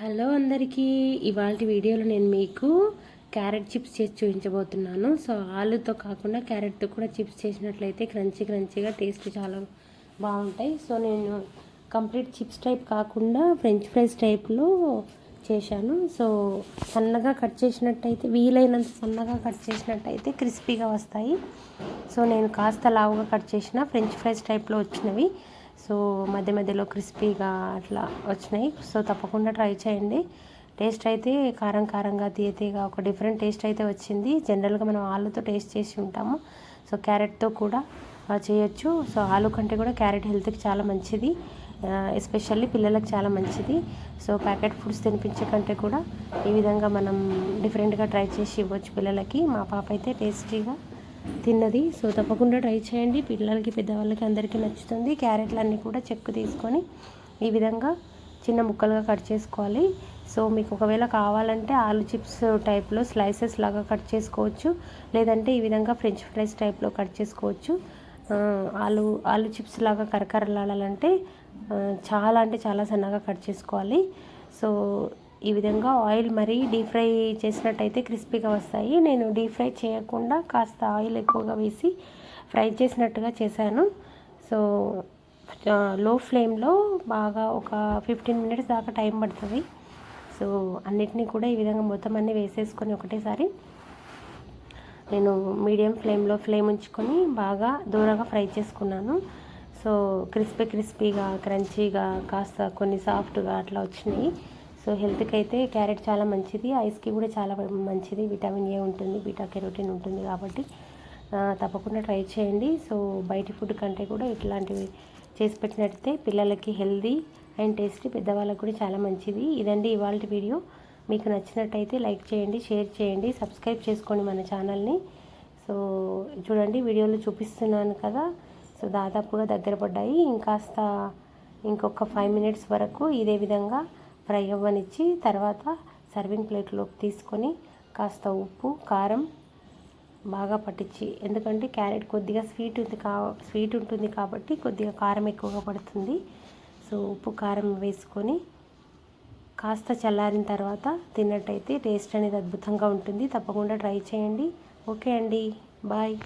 Hello అందరికీ ఇవాళ వీడియోలో నేను మీకు క్యారెట్ చిప్స్ చేసి చూపించబోతున్నాను. సో ఆలుతో కాకుండా క్యారెట్తో కూడా చిప్స్ చేసినట్లయితే క్రంచీ క్రంచీగా టేస్ట్ చాలా బాగుంటాయి. సో నేను కంప్లీట్ చిప్స్ టైప్ కాకుండా ఫ్రెంచ్ ఫ్రైస్ టైప్లో చేశాను. సో సన్నగా కట్ చేసినట్టయితే వీలైనంత సన్నగా కట్ చేసినట్టయితే క్రిస్పీగా వస్తాయి. సో నేను కాస్త లావుగా కట్ చేసిన ఫ్రెంచ్ ఫ్రైస్ టైప్లో వచ్చినవి. సో మధ్య మధ్యలో క్రిస్పీగా అట్లా వచ్చినాయి. సో తప్పకుండా ట్రై చేయండి. టేస్ట్ అయితే కారం కారంగా తీయతీగా ఒక డిఫరెంట్ టేస్ట్ అయితే వచ్చింది. జనరల్గా మనం ఆలుతో టేస్ట్ చేసి ఉంటాము. సో క్యారెట్తో కూడా చేయొచ్చు. సో ఆలు కంటే కూడా క్యారెట్ హెల్త్కి చాలా మంచిది. ఎస్పెషల్లీ పిల్లలకు చాలా మంచిది. సో ప్యాకెట్ ఫుడ్స్ తినిపించే కంటే కూడా ఈ విధంగా మనం డిఫరెంట్గా ట్రై చేసి ఇవ్వచ్చు పిల్లలకి. మా పాప అయితే టేస్టీగా తిన్నది. సో తప్పకుండా ట్రై చేయండి. పిల్లలకి పెద్దవాళ్ళకి అందరికీ నచ్చుతుంది. క్యారెట్లు అన్నీ కూడా చెక్కు తీసుకొని ఈ విధంగా చిన్న ముక్కలుగా కట్ చేసుకోవాలి. సో మీకు ఒకవేళ కావాలంటే ఆలు చిప్స్ టైప్లో స్లైసెస్ లాగా కట్ చేసుకోవచ్చు. లేదంటే ఈ విధంగా ఫ్రెంచ్ ఫ్రైస్ టైప్లో కట్ చేసుకోవచ్చు. ఆలు ఆలు చిప్స్ లాగా కరకరలాడాలంటే చాలా అంటే చాలా సన్నగా కట్ చేసుకోవాలి. సో ఈ విధంగా ఆయిల్ మరీ డీప్ ఫ్రై చేసినట్టయితే క్రిస్పీగా వస్తాయి. నేను డీప్ ఫ్రై చేయకుండా కాస్త ఆయిల్ ఎక్కువగా వేసి ఫ్రై చేసినట్టుగా చేశాను. సో లో ఫ్లేమ్లో బాగా ఒక ఫిఫ్టీన్ మినిట్స్ దాకా టైం పడుతుంది. సో అన్నిటినీ కూడా ఈ విధంగా మొత్తం అన్నీ వేసేసుకొని ఒకటేసారి నేను మీడియం ఫ్లేమ్లో ఫ్లేమ్ ఉంచుకొని బాగా దూరంగా ఫ్రై చేసుకున్నాను. సో క్రిస్పీ క్రిస్పీగా క్రంచీగా కాస్త కొన్ని సాఫ్ట్గా అట్లా వచ్చినాయి. సో హెల్త్కి అయితే క్యారెట్ చాలా మంచిది. ఐస్కి కూడా చాలా మంచిది. విటమిన్ ఏ ఉంటుంది బీటా కెరోటిన్ ఉంటుంది కాబట్టి తప్పకుండా ట్రై చేయండి. సో బయటి ఫుడ్ కంటే కూడా ఇట్లాంటివి చేసి పెట్టినట్టే పిల్లలకి హెల్దీ అండ్ టేస్టీ పెద్దవాళ్ళకి కూడా చాలా మంచిది. ఇదండి ఇవాళ వీడియో. మీకు నచ్చినట్టయితే లైక్ చేయండి షేర్ చేయండి సబ్స్క్రైబ్ చేసుకోండి మన ఛానల్ని. సో చూడండి వీడియోలో చూపిస్తున్నాను కదా. సో దాదాపుగా దగ్గర పడ్డాయి. ఇంకాస్త ఇంకొక ఫైవ్ మినిట్స్ వరకు ఇదే విధంగా ఫ్రై అవ్వనిచ్చి తర్వాత సర్వింగ్ ప్లేట్లోకి తీసుకొని కాస్త ఉప్పు కారం బాగా పట్టించి ఎందుకంటే క్యారెట్ కొద్దిగా స్వీట్ ఉంది కా స్వీట్ ఉంటుంది కాబట్టి కొద్దిగా కారం ఎక్కువగా పడుతుంది. సో ఉప్పు కారం వేసుకొని కాస్త చల్లారిన తర్వాత తిన్నట్టయితే టేస్ట్ అనేది అద్భుతంగా ఉంటుంది. తప్పకుండా ట్రై చేయండి. ఓకే అండి. బాయ్.